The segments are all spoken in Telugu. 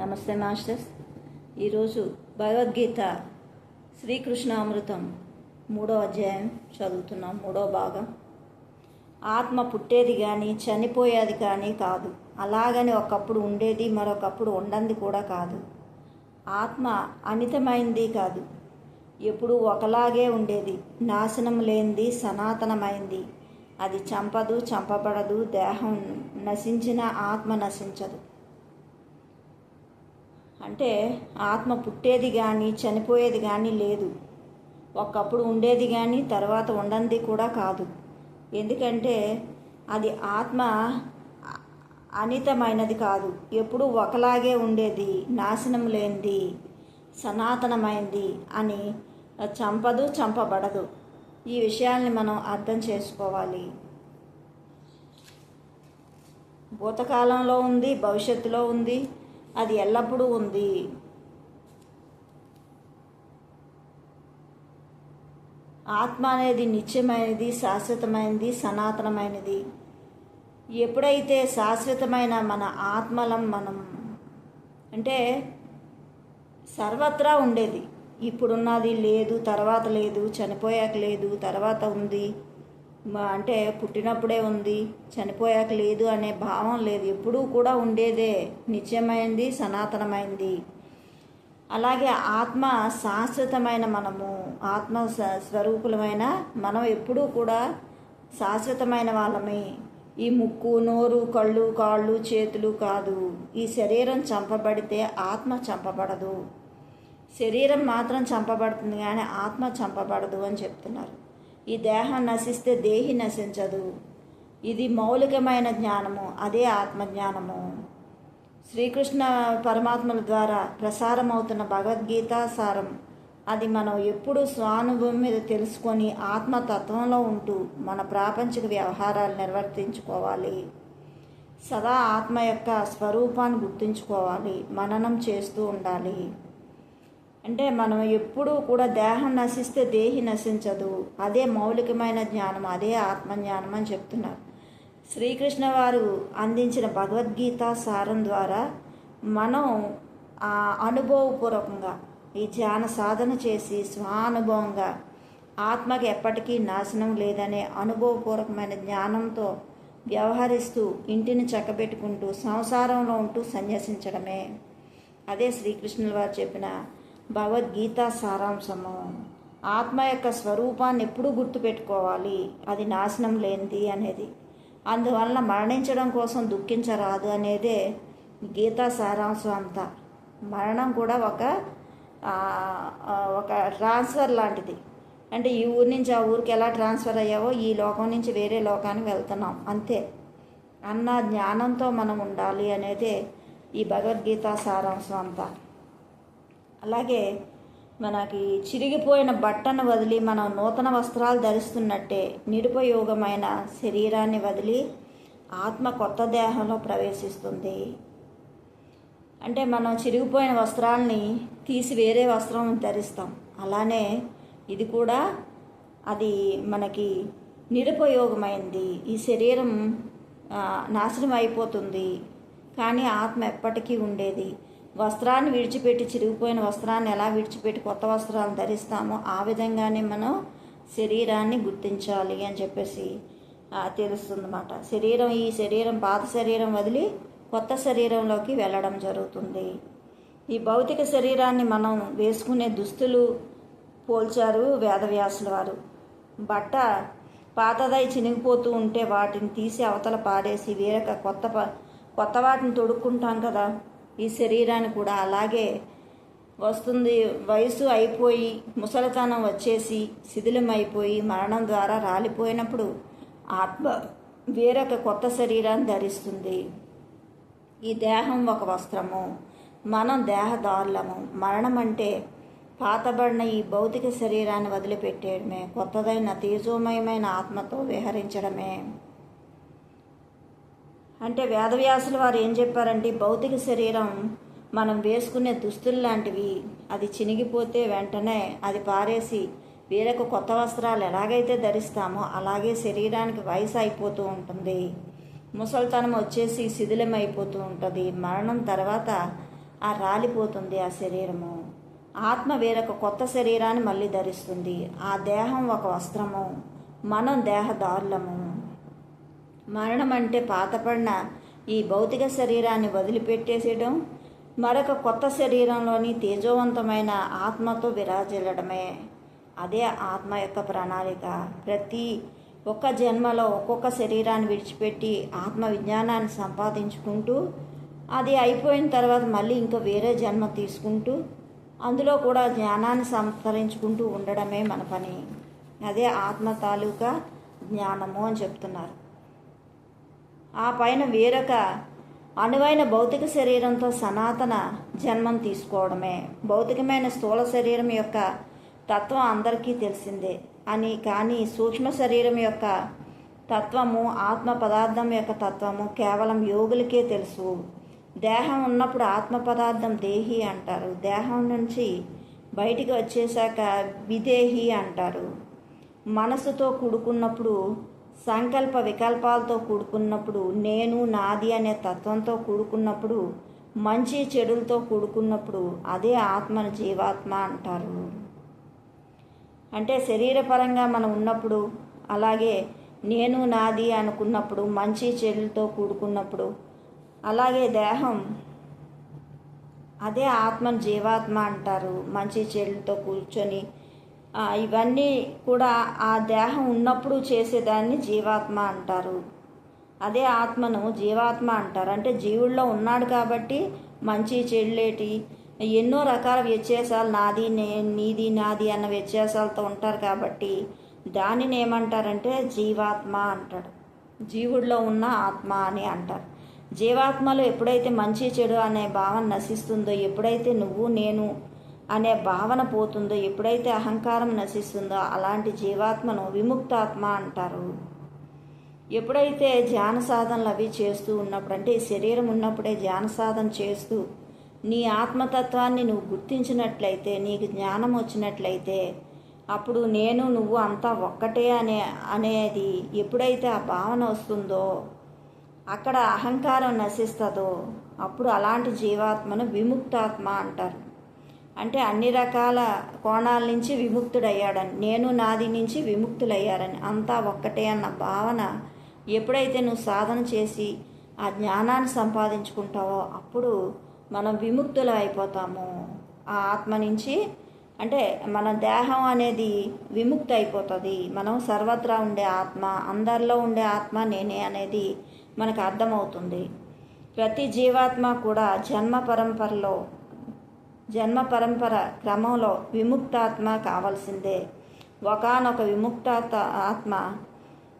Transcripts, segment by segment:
నమస్తే మాస్టర్స్. ఈరోజు భగవద్గీత శ్రీకృష్ణ అమృతం మూడో అధ్యాయం చదువుతున్నాం మూడో భాగం. ఆత్మ పుట్టేది కానీ చనిపోయేది కానీ కాదు. అలాగని ఒకప్పుడు ఉండేది మరొకప్పుడు ఉండంది కూడా కాదు. ఆత్మ అమితమైంది కాదు. ఎప్పుడూ ఒకలాగే ఉండేది. నాశనం లేనిది సనాతనమైంది. అది చంపదు చంపబడదు దేహం నశించిన ఆత్మ నశించదు. అంటే ఆత్మ పుట్టేది కానీ చనిపోయేది కానీ లేదు. ఒకప్పుడు ఉండేది కానీ తర్వాత ఉండంది కూడా కాదు. ఎందుకంటే అది ఆత్మ అనితమైనది కాదు. ఎప్పుడూ ఒకలాగే ఉండేది నాశనం లేనిది సనాతనమైంది అని చంపదు చంపబడదు. ఈ విషయాల్ని మనం అర్థం చేసుకోవాలి. భూతకాలంలో ఉంది భవిష్యత్తులో ఉంది అది ఎల్లప్పుడూ ఉంది. ఆత్మ అనేది నిత్యమైనది శాశ్వతమైనది సనాతనమైనది. ఎప్పుడైతే శాశ్వతమైన మన ఆత్మలం మనం అంటే సర్వత్రా ఉండేది. ఇప్పుడున్నది లేదు తర్వాత లేదు చనిపోయాక లేదు తర్వాత ఉంది. అంటే పుట్టినప్పుడే ఉంది చనిపోయాక లేదు అనే భావం లేదు. ఎప్పుడూ కూడా ఉండేదే నిత్యమైంది సనాతనమైంది. అలాగే ఆత్మ శాశ్వతమైన మనము ఆత్మ స్వరూపులమైన మనం ఎప్పుడూ కూడా శాశ్వతమైన వాళ్ళమే. ఈ ముక్కు నోరు కళ్ళు కాళ్ళు చేతులు కాదు. ఈ శరీరం చంపబడితే ఆత్మ చంపబడదు. శరీరం మాత్రం చంపబడుతుంది కానీ ఆత్మ చంపబడదు అని చెప్తున్నారు. ఈ దేహం నశిస్తే దేహి నశించదు. ఇది మౌలికమైన జ్ఞానము అదే ఆత్మజ్ఞానము. శ్రీకృష్ణ పరమాత్మల ద్వారా ప్రసారమవుతున్న భగవద్గీత సారం. అది మనం ఎప్పుడూ స్వానుభవం మీద తెలుసుకొని ఆత్మతత్వంలో ఉంటూ మన ప్రాపంచిక వ్యవహారాలు నిర్వర్తించుకోవాలి. సదా ఆత్మ యొక్క స్వరూపాన్ని గుర్తుంచుకోవాలి మననం చేస్తూ ఉండాలి. అంటే మనం ఎప్పుడూ కూడా దేహం నశిస్తే దేహి నశించదు. అదే మౌలికమైన జ్ఞానం అదే ఆత్మజ్ఞానం అని చెప్తున్నారు. శ్రీకృష్ణ వారు అందించిన భగవద్గీత సారం ద్వారా మనం ఆ అనుభవపూర్వకంగా ఈ ధ్యాన సాధన చేసి స్వానుభవంగా ఆత్మకి ఎప్పటికీ నాశనం లేదనే అనుభవపూర్వకమైన జ్ఞానంతో వ్యవహరిస్తూ ఇంటిని చక్కబెట్టుకుంటూ సంసారంలో ఉంటూ సన్యసించడమే. అదే శ్రీకృష్ణుల వారు చెప్పిన భగవద్గీత సారాంశము. ఆత్మ యొక్క స్వరూపాన్ని ఎప్పుడూ గుర్తుపెట్టుకోవాలి. అది నాశనం లేనిది అనేది. అందువలన మరణించడం కోసం దుఃఖించరాదు అనేదే గీతా సారాంశం అంతా. మరణం కూడా ఒక ఒక ట్రాన్స్ఫర్ లాంటిది. అంటే ఈ ఊరి నుంచి ఆ ఊరికి ఎలా ట్రాన్స్ఫర్ అయ్యావో ఈ లోకం నుంచి వేరే లోకానికి వెళ్తున్నాం. అంతే. అన్న జ్ఞానంతో మనం ఉండాలి అనేదే ఈ భగవద్గీత సారాంశం అంతా. అలాగే మనకి చిరిగిపోయిన బట్టను వదిలి మనం నూతన వస్త్రాలు ధరిస్తున్నట్టే నిరుపయోగమైన శరీరాన్ని వదిలి ఆత్మ కొత్త దేహంలో ప్రవేశిస్తుంది. అంటే మనం చిరిగిపోయిన వస్త్రాల్ని తీసి వేరే వస్త్రం ధరిస్తాం. అలానే ఇది కూడా అది మనకి నిరుపయోగమైంది. ఈ శరీరం నాశనం అయిపోతుంది. కానీ ఆత్మ ఎప్పటికీ ఉండేది. వస్త్రాన్ని విడిచిపెట్టి చిరిగిపోయిన వస్త్రాన్ని ఎలా విడిచిపెట్టి కొత్త వస్త్రాలను ధరిస్తామో ఆ విధంగానే మనం శరీరాన్ని గుర్తించాలి అని చెప్పేసి తెలుస్తుందన్నమాట. శరీరం ఈ శరీరం పాత శరీరం వదిలి కొత్త శరీరంలోకి వెళ్ళడం జరుగుతుంది. ఈ భౌతిక శరీరాన్ని మనం వేసుకునే దుస్తులు పోల్చారు వేదవ్యాసుల వారు. బట్ట పాతదై చినిగిపోతూ ఉంటే వాటిని తీసి అవతల పారేసి వేరొక కొత్త కొత్త వాటిని తొడుక్కుంటాం కదా ఈ శరీరాన్ని కూడా అలాగే వస్తుంది. వయసు అయిపోయి ముసలితనం వచ్చేసి శిథిలమైపోయి మరణం ద్వారా రాలిపోయినప్పుడు ఆత్మ వేరొక కొత్త శరీరాన్ని ధరిస్తుంది. ఈ దేహం ఒక వస్త్రము. మనం దేహదారులము. మరణం అంటే పాతబడిన ఈ భౌతిక శరీరాన్ని వదిలిపెట్టేయడమే. కొత్తదైన తేజోమయమైన ఆత్మతో విహరించడమే. అంటే వేదవ్యాసుల వారు ఏం చెప్పారంటే భౌతిక శరీరం మనం వేసుకునే దుస్తులు లాంటివి అది చినిగిపోతే వెంటనే అది పారేసి వేరొక కొత్త వస్త్రాలు ఎలాగైతే ధరిస్తామో అలాగే శరీరానికి వయసు అయిపోతూ ఉంటుంది. ముసల్తనం వచ్చేసి శిథిలం అయిపోతూ ఉంటుంది. మరణం తర్వాత ఆ రాలిపోతుంది ఆ శరీరము. ఆత్మ వేరొక కొత్త శరీరాన్ని మళ్ళీ ధరిస్తుంది. ఆ దేహం ఒక వస్త్రము మనం దేహదారులము. మరణం అంటే పాతపడిన ఈ భౌతిక శరీరాన్ని వదిలిపెట్టేసేయడం మరొక కొత్త శరీరంలోని తేజోవంతమైన ఆత్మతో విరాజిల్లడమే. అదే ఆత్మ యొక్క ప్రణాళిక. ప్రతి ఒక్క జన్మలో ఒక్కొక్క శరీరాన్ని విడిచిపెట్టి ఆత్మ విజ్ఞానాన్ని సంపాదించుకుంటూ అది అయిపోయిన తర్వాత మళ్ళీ ఇంకా వేరే జన్మ తీసుకుంటూ అందులో కూడా జ్ఞానాన్ని సంతరించుకుంటూ ఉండడమే మన పని. అదే ఆత్మ తాలూకా జ్ఞానము అని చెప్తున్నారు. ఆ పైన వేరొక అనువైన భౌతిక శరీరంతో సనాతన జన్మం తీసుకోవడమే. భౌతికమైన స్థూల శరీరం యొక్క తత్వం అందరికీ తెలిసిందే. అని కానీ సూక్ష్మ శరీరం యొక్క తత్వము ఆత్మ పదార్థం యొక్క తత్వము కేవలం యోగులకే తెలుసు. దేహం ఉన్నప్పుడు ఆత్మ పదార్థం దేహి అంటారు. దేహం నుంచి బయటికి వచ్చేసాక విదేహి అంటారు. మనసుతో కూడుకున్నప్పుడు సంకల్ప వికల్పాలతో కూడుకున్నప్పుడు నేను నాది అనే తత్వంతో కూడుకున్నప్పుడు మంచి చెడులతో కూడుకున్నప్పుడు అదే ఆత్మను జీవాత్మ అంటారు. అంటే శరీరపరంగా మనం ఉన్నప్పుడు అలాగే నేను నాది అనుకున్నప్పుడు మంచి చెడులతో కూడుకున్నప్పుడు అలాగే దేహం అదే ఆత్మను జీవాత్మ అంటారు. మంచి చెడులతో కూర్చొని ఇవన్నీ కూడా ఆ దేహం ఉన్నప్పుడు చేసేదాన్ని జీవాత్మ అంటారు. అదే ఆత్మను జీవాత్మ అంటారు. అంటే జీవుల్లో ఉన్నాడు కాబట్టి మంచి చెడులేటి ఎన్నో రకాల వ్యత్యాసాలు నాది నే నీది నాది అన్న వ్యత్యాసాలతో ఉంటారు కాబట్టి దానిని ఏమంటారంటే జీవాత్మ అంటాడు జీవుడిలో ఉన్న ఆత్మ అని అంటారు. జీవాత్మలో ఎప్పుడైతే మంచి చెడు అనే భావన నశిస్తుందో ఎప్పుడైతే నువ్వు నేను అనే భావన పోతుందో ఎప్పుడైతే అహంకారం నశిస్తుందో అలాంటి జీవాత్మను విముక్తాత్మ అంటారు. ఎప్పుడైతే ధ్యాన సాధనలు అవి చేస్తూ ఉన్నప్పుడు అంటే ఈ శరీరం ఉన్నప్పుడే ధ్యాన సాధన చేస్తూ నీ ఆత్మతత్వాన్ని నువ్వు గుర్తించినట్లయితే నీకు జ్ఞానం వచ్చినట్లయితే అప్పుడు నేను నువ్వు అంతా ఒక్కటే అనే అనేది ఎప్పుడైతే ఆ భావన వస్తుందో అక్కడ అహంకారం నశిస్తుందో అప్పుడు అలాంటి జీవాత్మను విముక్తాత్మ అంటారు. అంటే అన్ని రకాల కోణాల నుంచి విముక్తుడయ్యాడని నేను నాది నుంచి విముక్తులయ్యారని. అంతా ఒక్కటే అన్న భావన ఎప్పుడైతే నువ్వు సాధన చేసి ఆ జ్ఞానాన్ని సంపాదించుకుంటావో అప్పుడు మనం విముక్తులు అయిపోతాము. ఆ ఆత్మ నుంచి అంటే మన దేహం అనేది విముక్తి అయిపోతుంది మనం సర్వత్రా ఉండే ఆత్మ అందరిలో ఉండే ఆత్మ నేనే అనేది మనకు అర్థమవుతుంది. ప్రతి జీవాత్మ కూడా జన్మ పరంపరలో జన్మ పరంపర క్రమంలో విముక్తాత్మ కావాల్సిందే. ఒకనొక విముక్తాత్మ ఆత్మ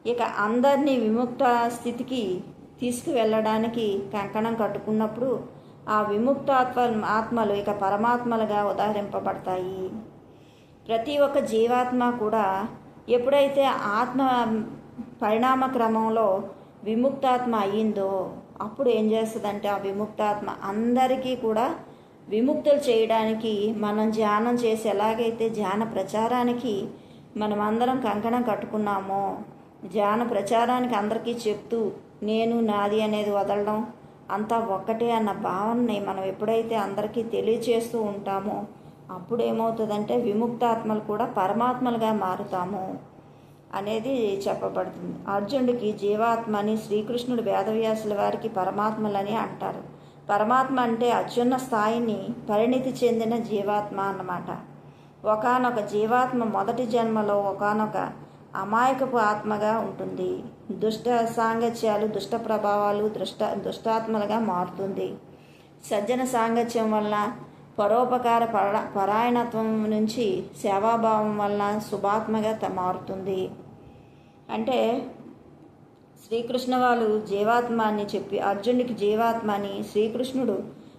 ఇక అందరినీ విముక్త స్థితికి తీసుకువెళ్ళడానికి కంకణం కట్టుకున్నప్పుడు ఆ విముక్తాత్మ ఆత్మలు ఇక పరమాత్మలుగా ఉదాహరింపబడతాయి. ప్రతి ఒక్క జీవాత్మ కూడా ఎప్పుడైతే ఆత్మ పరిణామ క్రమంలో విముక్తాత్మ అయ్యిందో అప్పుడు ఏం చేస్తుందంటే ఆ విముక్తాత్మ అందరికీ కూడా విముక్తులు చేయడానికి మనం ధ్యానం చేసి ఎలాగైతే ధ్యాన ప్రచారానికి మనం అందరం కంకణం కట్టుకున్నామో ధ్యాన ప్రచారానికి అందరికీ చెప్తూ నేను నాది అనేది వదలడం అంతా ఒక్కటే అన్న భావనని మనం ఎప్పుడైతే అందరికీ తెలియచేస్తూ ఉంటామో అప్పుడు ఏమవుతుందంటే విముక్తాత్మలు కూడా పరమాత్మలుగా మారుతాము అనేది చెప్పబడుతుంది. అర్జునుడికి జీవాత్మని శ్రీకృష్ణుడు వేదవ్యాసుల వారికి పరమాత్మలని అంటారు. పరమాత్మ అంటే అత్యున్న స్థాయిని పరిణితి చెందిన జీవాత్మ అన్నమాట. ఒకానొక జీవాత్మ మొదటి జన్మలో ఒకానొక అమాయకపు ఆత్మగా ఉంటుంది. దుష్ట సాంగత్యాలు దుష్ట ప్రభావాలు దుష్ట దుష్టాత్మలుగా మారుతుంది. సజ్జన సాంగత్యం వల్ల పరోపకార పర పరాయణత్వం నుంచి సేవాభావం వల్ల శుభాత్మగా మారుతుంది. అంటే శ్రీకృష్ణ వాళ్ళు జీవాత్మ అని చెప్పి అర్జునుడికి జీవాత్మ అని శ్రీకృష్ణుడు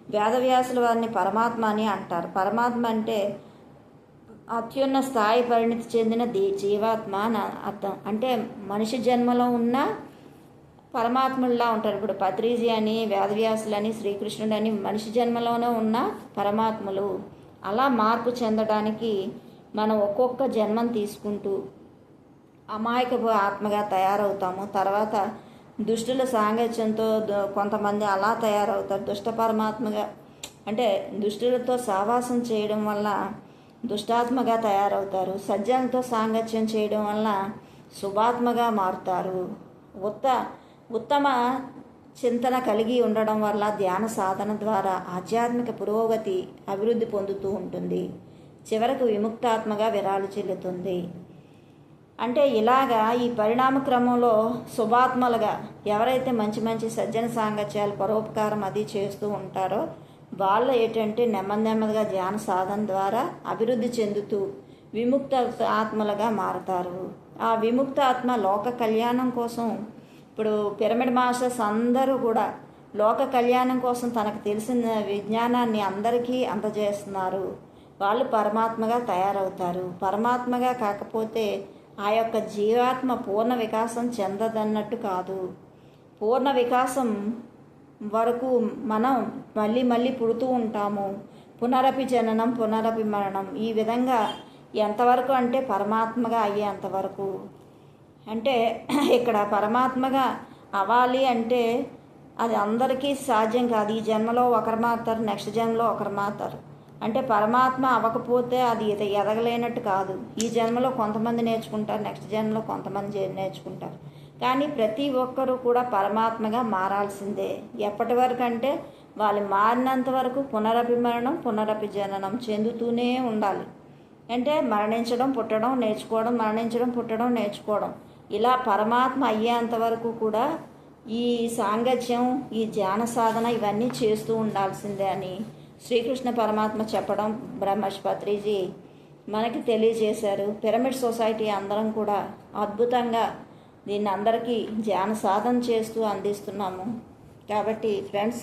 వేదవ్యాసుల వారిని పరమాత్మ అని అంటారు. పరమాత్మ అంటే అత్యున్న స్థాయి పరిణితి చెందిన దే జీవాత్మ అని అర్థం. అంటే మనిషి జన్మలో ఉన్న పరమాత్ముల్లా ఉంటారు. ఇప్పుడు పత్రిజీ అని వేదవ్యాసులు అని శ్రీకృష్ణుడు అని మనిషి జన్మలోనే ఉన్న పరమాత్ములు. అలా మార్పు చెందడానికి మనం ఒక్కొక్క జన్మం తీసుకుంటూ అమాయకపు ఆత్మగా తయారవుతాము. తర్వాత దుష్టుల సాంగత్యంతో కొంతమంది అలా తయారవుతారు. దుష్ట పరమాత్మగా అంటే దుష్టులతో సావాసం చేయడం వల్ల దుష్టాత్మగా తయారవుతారు. సజ్జనులతో సాంగత్యం చేయడం వల్ల శుభాత్మగా మారుతారు. ఉత్త ఉత్తమ చింతన కలిగి ఉండడం వల్ల ధ్యాన సాధన ద్వారా ఆధ్యాత్మిక పురోగతి అభివృద్ధి పొందుతూ ఉంటుంది. చివరకు విముక్తాత్మగా విరాలు చెల్లుతుంది. అంటే ఇలాగా ఈ పరిణామ క్రమంలో శుభాత్మలుగా ఎవరైతే మంచి మంచి సజ్జన సాంగత్యాలు పరోపకారం అది చేస్తూ ఉంటారో వాళ్ళు ఏంటంటే నెమ్మది నెమ్మదిగా ధ్యాన సాధన ద్వారా అభివృద్ధి చెందుతూ విముక్త ఆత్మలుగా మారతారు. ఆ విముక్త ఆత్మ లోక కళ్యాణం కోసం ఇప్పుడు పిరమిడ్ మాస్టర్స్ అందరూ కూడా లోక కళ్యాణం కోసం తనకు తెలిసిన విజ్ఞానాన్ని అందరికీ అందజేస్తున్నారు. వాళ్ళు పరమాత్మగా తయారవుతారు. పరమాత్మగా కాకపోతే ఆ యొక్క జీవాత్మ పూర్ణ వికాసం చెందదన్నట్టు కాదు. పూర్ణ వికాసం వరకు మనం మళ్ళీ మళ్ళీ పుడుతూ ఉంటాము. పునరపి జననం పునరపి మరణం ఈ విధంగా ఎంతవరకు అంటే పరమాత్మగా అయ్యేంతవరకు అంటే ఇక్కడ పరమాత్మగా అవ్వాలి అంటే అది అందరికీ సాధ్యం కాదు. ఈ జన్మలో ఒకరు మారుతారు నెక్స్ట్ జన్మలో ఒకరు మారుతారు. అంటే పరమాత్మ అవ్వకపోతే అది ఇది ఎదగలేనట్టు కాదు. ఈ జన్మలో కొంతమంది నేర్చుకుంటారు నెక్స్ట్ జన్మలో కొంతమంది నేర్చుకుంటారు. కానీ ప్రతి ఒక్కరూ కూడా పరమాత్మగా మారాల్సిందే. ఎప్పటి వరకు అంటే వాళ్ళు మారినంత వరకు పునరభిమరణం పునరపి జననం చెందుతూనే ఉండాలి. అంటే మరణించడం పుట్టడం నేర్చుకోవడం మరణించడం పుట్టడం నేర్చుకోవడం. ఇలా పరమాత్మ అయ్యేంత వరకు కూడా ఈ సాంగత్యం ఈ ధ్యాన సాధన ఇవన్నీ చేస్తూ ఉండాల్సిందే అని శ్రీకృష్ణ పరమాత్మ చెప్పడం బ్రహ్మశ్పత్రిజీ మనకి తెలియజేశారు. పిరమిడ్ సొసైటీ అందరం కూడా అద్భుతంగా దీన్ని అందరికీ ధ్యాన సాధన చేస్తూ అందిస్తున్నాము. కాబట్టి ఫ్రెండ్స్